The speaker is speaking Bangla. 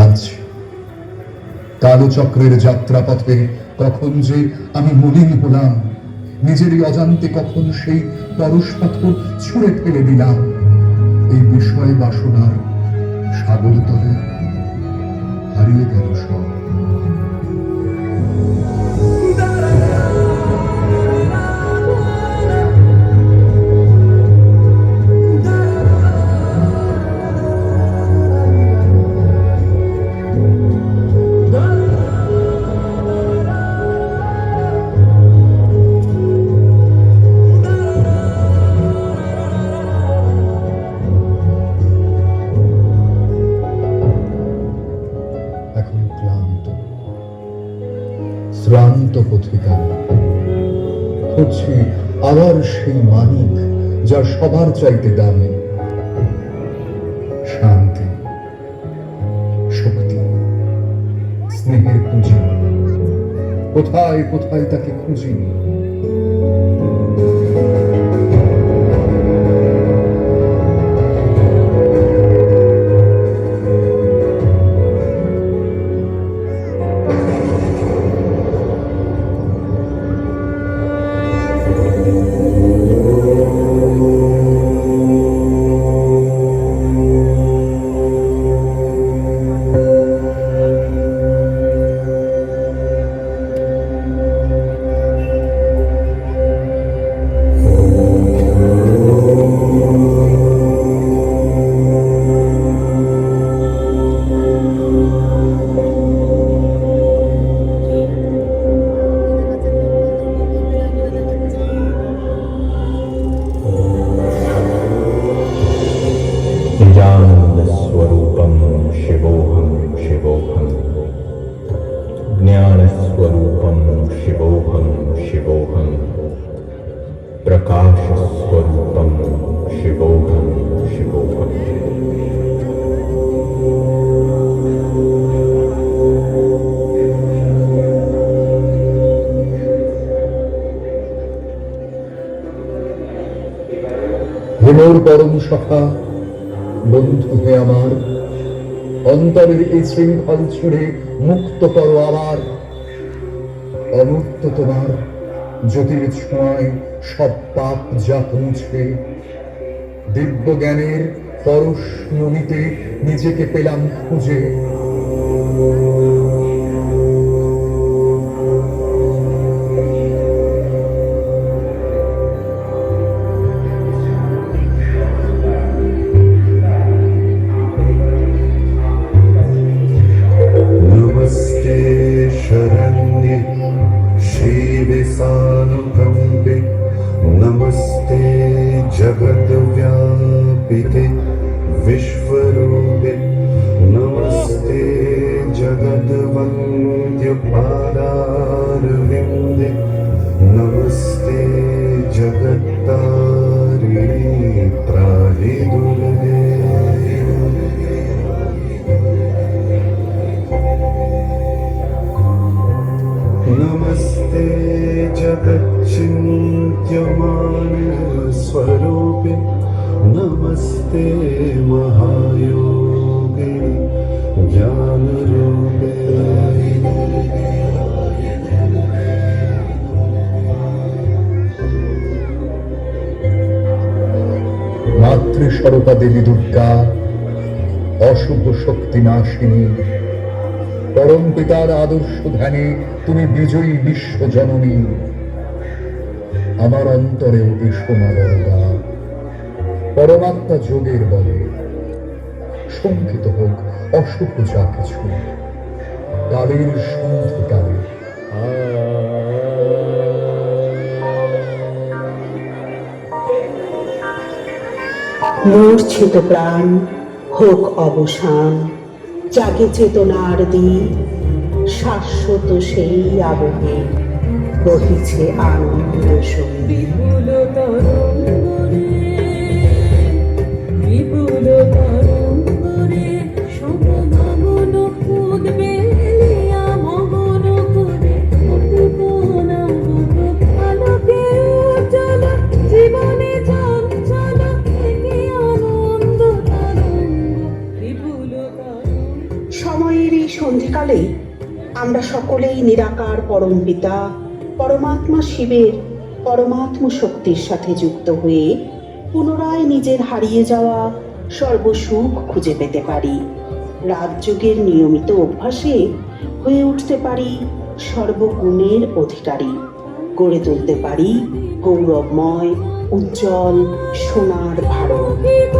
আজ কালচক্রের যাত্রাপথে কখন যে আমি মলিন হলাম, নিজেরই অজান্তে কখন সেই পরশপাত্র ছুঁড়ে ফেলে দিলাম, এই বিষয় বাসনার সাগর তলে হারিয়ে গেল সব। শ্রান্ত পথিকা খুঁজছি আবার সেই মানিক যা সবার চাইতে দামি। শান্তি, শক্তি, স্নেহের পুঁজি। কোথায় কোথায় তাকে খুঁজি? ज्ञानस्वरूपं शिवोऽहं शिवोऽहं प्रकाशस्वरूपं शिवोऽहं शिवोऽहम् হেমোর পরম সখা বন্ধু হে আমার অন্তরের এই শৃঙ্খল ছিঁড়ে মুক্ত করো আবার। অমুক্ত তোমার জ্যোতির ছোঁয়ায় সব পাপ যা পৌঁছে। দিব্য জ্ঞানের পরশ নদীতে নিজেকে পেলাম খুঁজে। जगद्व्यापिते विश्वरूपे नमस्ते जगद्वन्द्यपादारविन्दे नमस्ते जगत्तारिणे त्राहि दुर्गे। नमस्ते जगच्चिन्त्यमानस्वरूपे। नमस्ते महायोगे ज्ञानरूपे মাতৃস্বরূপা দেবী দুর্গা অশুভ শক্তি নাশিনী পরম পিতার আদর্শ ধ্যানে তুমি বিজয়ী বিশ্ব জননী আমার অন্তরেও এসো মা বরদা পরমাত্মা যোগের বলে। শঙ্কিত হোক অশুভ যা কিছু। কালের সন্ধিকালে। মূর্ছিত প্রাণ হোক অবসান যাকে চেতনার দিন শাশ্বত সেই আবহে বহিছে আনন্দ সংগীত সকলেই নিরাকার পরম পিতা, পরমাত্মা শিবের পরমাত্ম শক্তির সাথে যুক্ত হয়ে পুনরায় নিজের হারিয়ে যাওয়া সর্বসুখ খুঁজে পেতে পারি। রাজযোগের নিয়মিত অভ্যাসে হয়ে উঠতে পারি সর্বগুণের অধিকারী। গড়ে তুলতে পারি গৌরবময়, উজ্জ্বল, সোনার ভারত।